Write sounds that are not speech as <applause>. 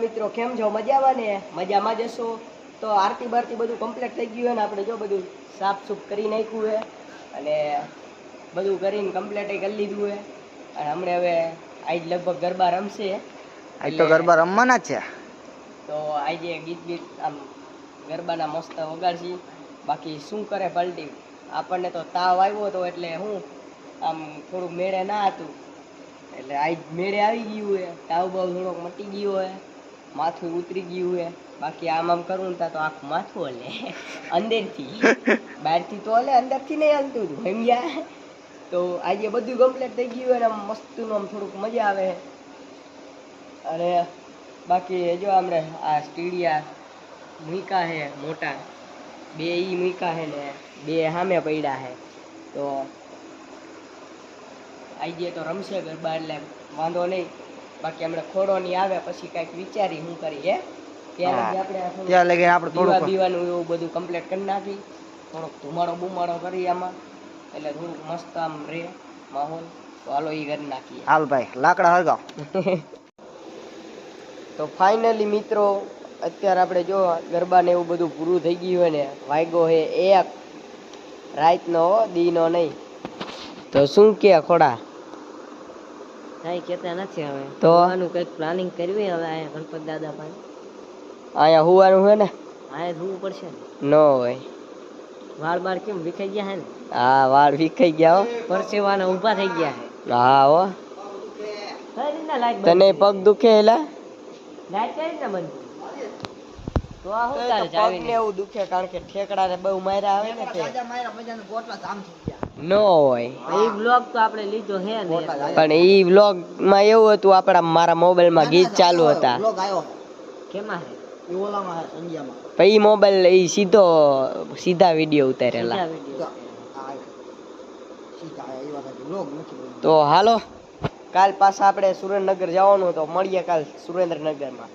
મિત્રો, કેમ છો? મજામાં ને? મજામાં જશો તો આરતી બારતી બધું કમ્પ્લીટ થઈ ગયું ને આપણે જો બધું સાફ સૂફ કરી નાખ્યું છે. અને બધું કરીને કમ્પ્લીટ કરી લીધું છે અને હમણે હવે આજ લગભગ ગરબા રમશે. આજ તો ગરબા રમવાના છે. તો આજે ગીત ગીત આમ ગરબાના મસ્ત વગાડશી. બાકી શું કરે પલટી? આપણને તો તાવ આવ્યો હતો એટલે હું આમ થોડું મેળે ના હતું. એટલે આજ મેળે આવી ગયું હે. તાવ બાવ થોડોક મટી ગયો હે. માથું ઉતરી ગયું હે. બાકી આમ આમ કરું ને તો આખું માથું હલે. <laughs> અંદરથી. <laughs> બહારથી તો હલે અંદરથી નહીં હલતું હતું સમજ્યા તો આજે બધું કમ્પ્લીટ થઈ ગયું અને આમ મસ્તનું આમ થોડુંક મજા આવે અને બાકી જો આપણે આ સ્ટીડિયા મૂકા હે મોટા. બે ઈ મૂકા હે ને બે સામે પડ્યા હે તો આજે તો રમશે ગરબા એટલે વાંધો નહીં. બાકી હમણાં ખોડો ની આવે પછી કાંઈક વિચારી હું કરી હે? ત્યાં લગી આપણે થોડું દીવાનું એવું બધું કમ્પ્લીટ કરી નાખી. થોડોક ધુમાડો બુમાડો કરી આમાં. એટલે થોડુંક મસ્ત આમ રે માહોલ. તો હાલો એ કરી નાખીએ. હાલ ભાઈ લાકડા હળગાવ <laughs> તો ફાઇનલી મિત્રો અત્યારે આપણે જો ગરબા ને એવું બધું પૂરું થઈ ગયું હોય ને વાગ્યો હે એક. રાતનો હો, દીનો નહીં. તો શું કે ખોડા? કઈ કેતા નથી હવે. તો? આનું કંઈક પ્લાનિંગ કરવી હવે અહીંયા ગણપત દાદા પાસે. અહીંયા હોવાનું હોય ને? અહીંયા હોવું પડશે ને. ન હોય. વાળ બાળ કેમ વિખાઈ ગયા હે ને? હા વાળ વિખાઈ ગયા હો. પરસેવાના ઊભા થઈ ગયા હે. હા હો. તને પગ દુખે એલા લાઈટ કરી રીતના બંધ તો આ હું તારે જાવી ને એવું દુખે કારણ કે ઠેકડા ને બહુ માર્યા આવે ને તે. ન હોય. એ વ્લોગ તો આપણે લીધો હે ને. પણ એ વ્લોગમાં એવું હતું આપણા મારા મોબાઈલમાં ગીત ચાલુ હતા. કેમાં હે? પછી મોબાઈલ એ સીધો સીધા વીડિયો ઉતારેલા. તો હાલો કાલ પાછા આપણે સુરેન્દ્રનગર જવાનું તો મળીએ કાલ સુરેન્દ્રનગરમાં.